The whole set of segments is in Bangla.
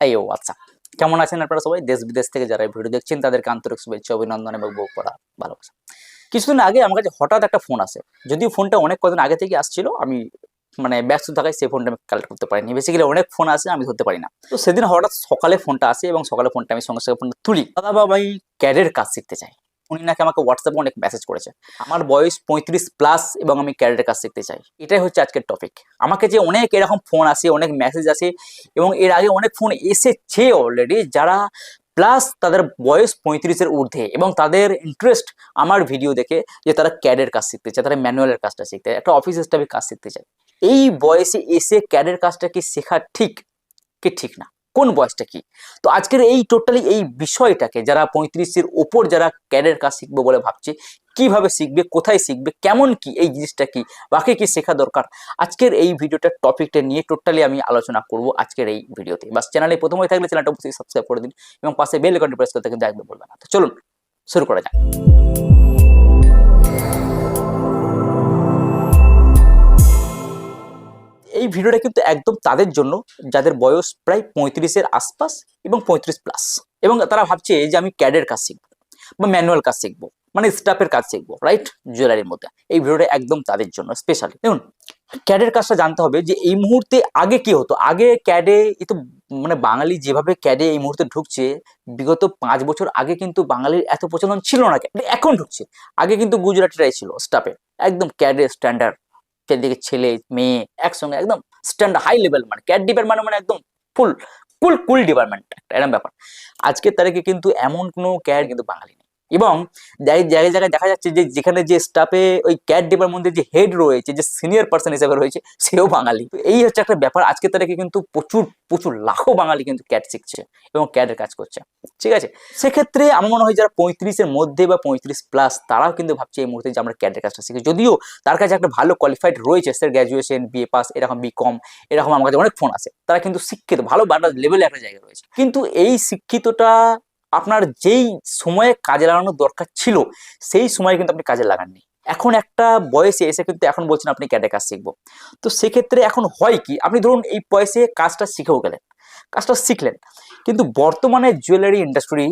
এই ও আচ্ছা কেমন আছেন আপনারা সবাই? দেশ বিদেশ থেকে যারা ভিডিও দেখছেন, তাদেরকে আন্তরিক শুভেচ্ছা, অভিনন্দন এবং বউ পড়া ভালোবাসা। কিছুদিন আগে আমার কাছে হঠাৎ একটা ফোন আসে। যদিও ফোনটা অনেক কদিন আগে থেকে আসছিল, আমি মানে ব্যস্ত থাকায় সেই ফোনটা আমি কালেক্ট করতে পারিনি। বেসিক্যালি অনেক ফোন আসে, আমি ধরতে পারি না। তো সেদিন হঠাৎ সকালে ফোনটা আসে এবং সকালে ফোনটা আমি সঙ্গে সঙ্গে ফোনটা তুলি। দাদা বাবা আমি ক্যারের কাজ শিখতে চাই। উনি নাকি আমাকে হোয়াটসঅ্যাপে অনেক মেসেজ করেছে। আমার বয়স পঁয়ত্রিশ প্লাস এবং আমি ক্যাডের কাজ শিখতে চাই। এটাই হচ্ছে আজকের টপিক আমাকে যে অনেক এরকম ফোন আসে, অনেক মেসেজ আসে এবং এর আগে অনেক ফোন এসেছে অলরেডি যারা প্লাস তাদের বয়স পঁয়ত্রিশের ঊর্ধ্বে এবং তাদের ইন্টারেস্ট আমার ভিডিও দেখে যে তারা ক্যাডের কাজ শিখতে চায়, তারা ম্যানুয়ালের কাজটা শিখতে চায়, একটা অফিস স্টাফে কাজ শিখতে চায়। এই বয়সে এসে ক্যাডের কাজটা কি শেখা ঠিক, কি ঠিক না? কোন বয়সটা কি? তো আজকের এই টোটালি এই বিষয়টাকে যারা পঁয়ত্রিশের ওপর যারা ক্যাডের কাজ শিখবে বলে ভাবছে, কীভাবে শিখবে, কোথায় শিখবে, কেমন কি, এই জিনিসটা কি, বাকি কি শেখা দরকার? আজকের এই ভিডিওটার টপিকটা নিয়ে টোটালি আমি আলোচনা করব আজকের এই ভিডিওতে। বাস চ্যানেলে প্রথমে থাকলে চ্যানেলটা অবশ্যই সাবস্ক্রাইব করে দিন এবং পাশে বেল আইকনটি প্রেস করতে কিন্তু একদম বলবেন না। তো চলুন, শুরু করা যাক। এই ভিডিওটা কিন্তু একদম তাদের জন্য, যাদের বয়স প্রায় পঁয়ত্রিশের আশপাশ এবং পঁয়ত্রিশ প্লাস এবং তারা ভাবছে যে আমি ক্যাডের কাজ শিখব বা ম্যানুয়াল কাজ শিখব মানে স্টাফের কাজ শিখব রাইট জুয়েলারির মধ্যে। এই ভিডিওটা একদম তাদের জন্য স্পেশালি দেখুন ক্যাডের কাজটা জানতে হবে যে এই মুহূর্তে আগে কি হতো? আগে ক্যাডে এ তো মানে বাঙালি যেভাবে ক্যাডে এই মুহূর্তে ঢুকছে, বিগত পাঁচ বছর আগে কিন্তু বাঙালির এত প্রচলন ছিল না। ক্যাডে এখন ঢুকছে। আগে কিন্তু গুজরাটিরাই ছিল স্টাফে একদম ক্যাডে স্ট্যান্ডার্ড চারিদিকে ছেলে, মেয়ে একসঙ্গে একদম স্ট্যান্ড হাই লেভেল মানে ক্যাট ডিপার্টমেন্ট মানে একদম ফুল ফুল কুল ডিপার্টমেন্ট এরকম ব্যাপার। আজকের তারিখে কিন্তু এমন কোনো ক্যাট কিন্তু বাঙালি নেই। এবং জায়গায় জায়গায় দেখা যাচ্ছে যে যেখানে যে স্টাফে ওই ক্যাট ডিপার্টমেন্টের যে হেড রয়েছে, যে সিনিয়র পার্সন হিসেবে রয়েছে, সেও বাঙালি। এই হচ্ছে একটা ব্যাপার। আজকের তারিখে কিন্তু প্রচুর প্রচুর লাখো বাঙালি কিন্তু ক্যাট শিখছে এবং ক্যাটের কাজ করছে। ঠিক আছে? সেক্ষেত্রে আমার মনে হয় যারা পঁয়ত্রিশের মধ্যে বা পঁয়ত্রিশ প্লাস তারাও কিন্তু ভাবছে এই মুহূর্তে যে আমরা ক্যাটের কাজটা শিখি। যদিও তার কাছে একটা ভালো কোয়ালিফাইড রয়েছে স্যার গ্র্যাজুয়েশন বিএ পাস এরকম বি কম এরকম আমার কাছে অনেক ফোন আছে। তারা কিন্তু শিক্ষিত, ভালো বাটা লেভেলে একটা জায়গায় রয়েছে। কিন্তু এই শিক্ষিতটা আপনার যেই সময়ে কাজে লাগানোর দরকার ছিল, সেই সময় কিন্তু আপনি কাজে লাগাননি। এখন একটা বয়সে এসে কিন্তু এখন বলছেন আপনি ক্যাডে কাজ শিখব। তো সেক্ষেত্রে এখন হয় কি, আপনি ধরুন এই বয়সে কাজটা শিখেও গেলেন, কাজটা শিখলেন, কিন্তু বর্তমানে জুয়েলারি ইন্ডাস্ট্রি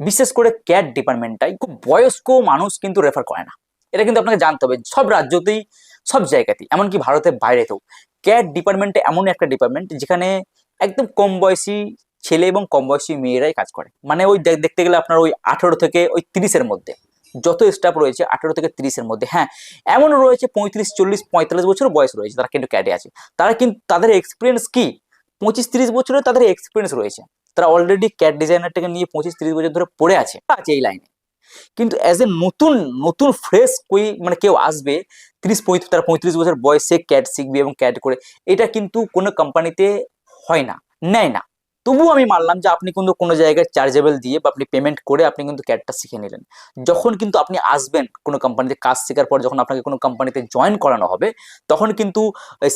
বিশেষ করে ক্যাট ডিপার্টমেন্টটাই খুব বয়স্ক মানুষ কিন্তু রেফার করে না। এটা কিন্তু আপনাকে জানতে হবে, সব রাজ্যতেই, সব জায়গাতেই, এমনকি ভারতের বাইরেতেও ক্যাট ডিপার্টমেন্টে এমন একটা ডিপার্টমেন্ট যেখানে একদম কম বয়সী ছেলে এবং কম বয়সী মেয়েরাই কাজ করে। মানে ওই দেখ- দেখতে গেলে আপনার ওই আঠেরো থেকে ওই তিরিশের মধ্যে। যত স্টাফ রয়েছে, আঠেরো থেকে তিরিশের মধ্যে। হ্যাঁ এমনও রয়েছে পঁয়ত্রিশ, চল্লিশ, পঁয়তাল্লিশ বছর বয়স রয়েছে তারা কিন্তু ক্যাডে আছে। তারা কিন্তু তাদের এক্সপিরিয়েন্স কি? পঁচিশ, তিরিশ বছরের তাদের এক্সপিরিয়েন্স রয়েছে। তারা অলরেডি ক্যাট ডিজাইনারটাকে নিয়ে পঁচিশ, তিরিশ বছর ধরে পড়ে আছে আছে এই লাইনে কিন্তু অ্যাজ এ নতুন নতুন ফ্রেশ কই মানে কেউ আসবে, তিরিশ, পঁয়ত্রিশ, তারা পঁয়ত্রিশ বছর বয়সে ক্যাট শিখবে এবং ক্যাট করে, এটা কিন্তু কোনো কোম্পানিতে হয় না, নেয় না। তবুও আমি মানলাম যে আপনি কিন্তু কোনো জায়গায় চার্জেবল দিয়ে বা আপনি পেমেন্ট করে আপনি কিন্তু ক্যাটটা শিখে নিলেন। যখন কিন্তু আপনি আসবেন কোনো কোম্পানিতে কাজ শেখার পর যখন আপনাকে কোনো কোম্পানিতে জয়েন করানো হবে, তখন কিন্তু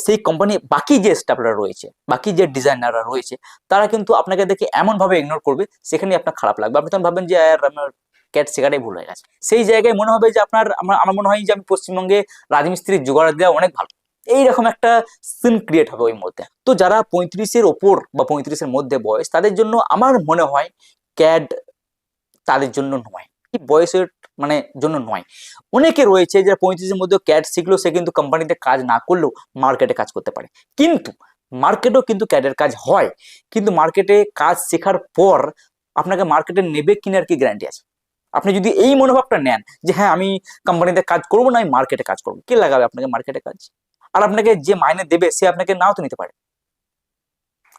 সেই কোম্পানি বাকি যে স্টাফরা রয়েছে, বাকি যে ডিজাইনাররা রয়েছে, তারা কিন্তু আপনাকে দেখে এমনভাবে ইগনোর করবে সেখানে আপনার খারাপ লাগবে। আপনি তখন ভাবেন যে, আর আমার ক্যাট শেখাটাই ভুল হয়ে গেছে। সেই জায়গায় মনে হবে যে আপনার, আমার আমার মনে হয় যে আমি পশ্চিমবঙ্গে রাজমিস্ত্রির জোগাড় দেওয়া অনেক ভালো। এইরকম একটা সিন ক্রিয়েট হবে ওই মধ্যে তো যারা পঁয়ত্রিশের ওপর বা পঁয়ত্রিশের মধ্যে বয়স, তাদের জন্য আমার মনে হয় ক্যাড তাদের জন্য নয়। এই বয়সের মানে জন্য নয়। অনেকে রয়েছে যারা পঁয়ত্রিশের মধ্যে ক্যাড শিখলো, সে কিন্তু কোম্পানিতে কাজ না করলেও মার্কেটে কাজ করতে পারে। কিন্তু মার্কেটেও কিন্তু ক্যাডের কাজ হয়। কিন্তু মার্কেটে কাজ শেখার পর আপনাকে মার্কেটে নেবে কিনার কি গ্যারান্টি আছে। আপনি যদি এই মনোভাবটা নেন যে হ্যাঁ আমি কোম্পানিতে কাজ করব না, আমি মার্কেটে কাজ করব। কে লাগাবে আপনাকে মার্কেটে কাজ? আর আপনাকে যে মাইনে দেবে, সে আপনাকে নাও তো নিতে পারে।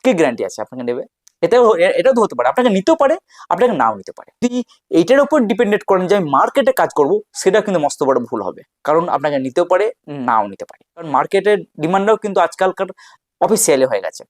কি গ্যারান্টি আছে আপনাকে নেবে? এটাও এটাও তো হতে পারে। আপনাকে নিতেও পারে, আপনাকে নাও নিতে পারে। যদি এইটার উপর ডিপেন্ডেন্ট করেন যে আমি মার্কেটে কাজ করব, সেটা কিন্তু মস্ত বড় ভুল হবে। কারণ আপনাকে নিতেও পারে, নাও নিতে পারে। কারণ মার্কেটের ডিমান্ডটাও কিন্তু আজকালকার অফিসিয়ালি হয়ে গেছে।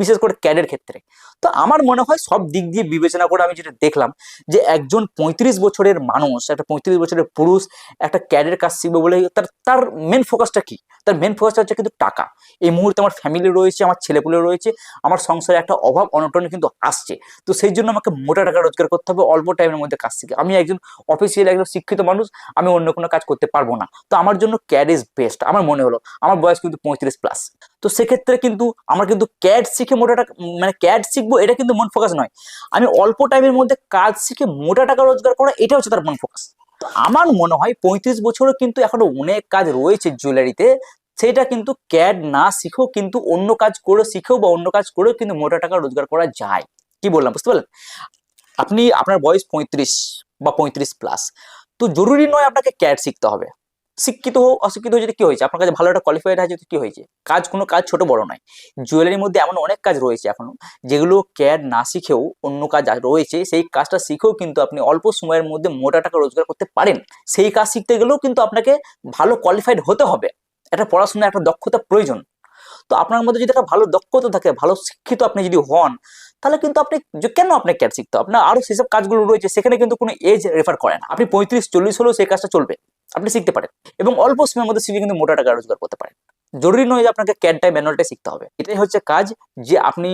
বিশেষ করে ক্যাডের ক্ষেত্রে। তো আমার মনে হয় সব দিক দিয়ে বিবেচনা করে আমি যেটা দেখলাম যে একজন পঁয়ত্রিশ বছরের মানুষ, একটা পঁয়ত্রিশ বছরের পুরুষ একটা ক্যাডের কাজ শিখবে বলে তার তার মেন ফোকাসটা কি? তার মেন ফোকাসটা হচ্ছে কিন্তু টাকা। এই মুহূর্তে আমার ফ্যামিলি রয়েছে, আমার ছেলেপুলে রয়েছে, আমার সংসারে একটা অভাব, অনটন কিন্তু আসছে। তো সেই জন্য আমাকে মোটা টাকা রোজগার করতে হবে, অল্প টাইমের মধ্যে কাজ শিখে। আমি একজন অফিসিয়াল একজন শিক্ষিত মানুষ, আমি অন্য কোনো কাজ করতে পারব না। তো আমার জন্য ক্যাড ইজ বেস্ট আমার মনে হলো। আমার বয়স কিন্তু পঁয়ত্রিশ প্লাস তো সেক্ষেত্রে কিন্তু, আমার কিন্তু ক্যাড শিখে মোটা টাকা মানে ক্যাড শিখব, এটা কিন্তু মন ফোকাস নয়। আমি অল্প টাইমের মধ্যে কাজ শিখে মোটা টাকা রোজগার করা, এটা হচ্ছে তার মন ফোকাস। আমার মনে হয় পঁয়ত্রিশ বছরও কিন্তু এখনও অনেক কাজ রয়েছে জুয়েলারিতে সেটা কিন্তু ক্যাড না শিখেও কিন্তু অন্য কাজ করে শিখেও বা অন্য কাজ করেও কিন্তু মোটা টাকা রোজগার করা যায়। কি বললাম, বুঝতে পারলেন? আপনি, আপনার বয়স পঁয়ত্রিশ বা পঁয়ত্রিশ প্লাস তো জরুরি নয় আপনাকে ক্যাড শিখতে হবে। শিক্ষিত হোক অশিক্ষিত হয়ে যদি কি হয়েছে? আপনার কাছে ভালো একটা কোয়ালিফাইড আছে কি হয়েছে? কাজ কোনো কাজ ছোট বড় নয়। জুয়েলারির মধ্যে এমন অনেক কাজ রয়েছে এখনও, যেগুলো ক্যাড না শিখেও অন্য কাজ রয়েছে, সেই কাজটা শিখেও কিন্তু আপনি অল্প সময়ের মধ্যে মোটা টাকা রোজগার করতে পারেন। সেই কাজ শিখতে গেলেও কিন্তু আপনাকে ভালো কোয়ালিফাইড হতে হবে। একটা পড়াশোনার একটা দক্ষতা প্রয়োজন। তো আপনার মধ্যে যদি একটা ভালো দক্ষতা থাকে, ভালো শিক্ষিত আপনি যদি হন, তাহলে কিন্তু আপনি কেন আপনি ক্যাড শিখতে? আপনার আরও সেসব কাজগুলো রয়েছে, সেখানে কিন্তু কোনো এজ রেফার করে না। আপনি পঁয়ত্রিশ, চল্লিশ হলেও সেই কাজটা চলবে। আপনি শিখতে পারেন। এবং অল্প সময়ের মধ্যে শিখে কিন্তু মোটা টাকা রোজগার করতে পারেন। জরুরি নয় যে আপনাকে ক্যাডটাই ম্যানুয়ালটাই শিখতে হবে। এটাই হচ্ছে কাজ যে আপনি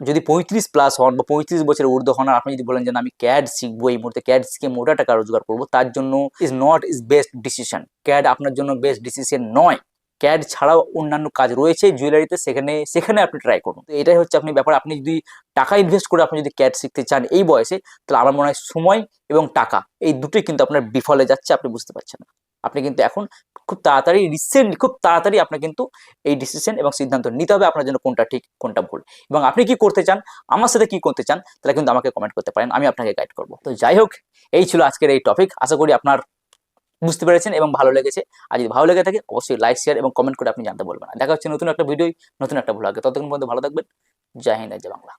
যদি পঁয়ত্রিশ প্লাস হন বা পঁয়ত্রিশ বছরের ঊর্ধ্ব হন আপনি যদি বলেন যে আমি ক্যাড শিখব এই মুহূর্তে ক্যাড শিখে মোটা টাকা রোজগার করব, তার জন্য is not is best decision CAD আপনার জন্য বেস্ট ডিসিশন নয়। ক্যাড ছাড়াও অন্যান্য কাজ রয়েছে জুয়েলারিতে সেখানে সেখানে আপনি ট্রাই করুন। তো এটাই হচ্ছে আপনি ব্যাপার, আপনি যদি টাকা ইনভেস্ট করে আপনি যদি ক্যাড শিখতে চান এই বয়সে, তাহলে আমার মনে হয় সময় এবং টাকা, এই দুটোই কিন্তু আপনার বিফলে যাচ্ছে, আপনি বুঝতে পারছেন না। আপনি কিন্তু এখন খুব তাড়াতাড়ি রিসেন্টলি খুব তাড়াতাড়ি আপনার কিন্তু এই ডিসিশন এবং সিদ্ধান্ত নিতে হবে আপনার জন্য কোনটা ঠিক, কোনটা ভুল। এবং আপনি কি করতে চান, আমার সাথে কি করতে চান, তাহলে কিন্তু আমাকে কমেন্ট করতে পারেন, আমি আপনাকে গাইড করব। তো যাই হোক, এই ছিল আজকের এই টপিক আশা করি আপনার বুঝতে পেরেছেন এবং ভালো লেগেছে। আর যদি ভালো লেগে থাকে, অবশ্যই লাইক শেয়ার এবং কমেন্ট করে আপনি জানতে বলবেন দেখা হচ্ছে নতুন একটা ভিডিও নতুন একটা ভ্লগে ততক্ষণ পর্যন্ত ভালো থাকবেন। জয় হিন্দ, জয় বাংলা।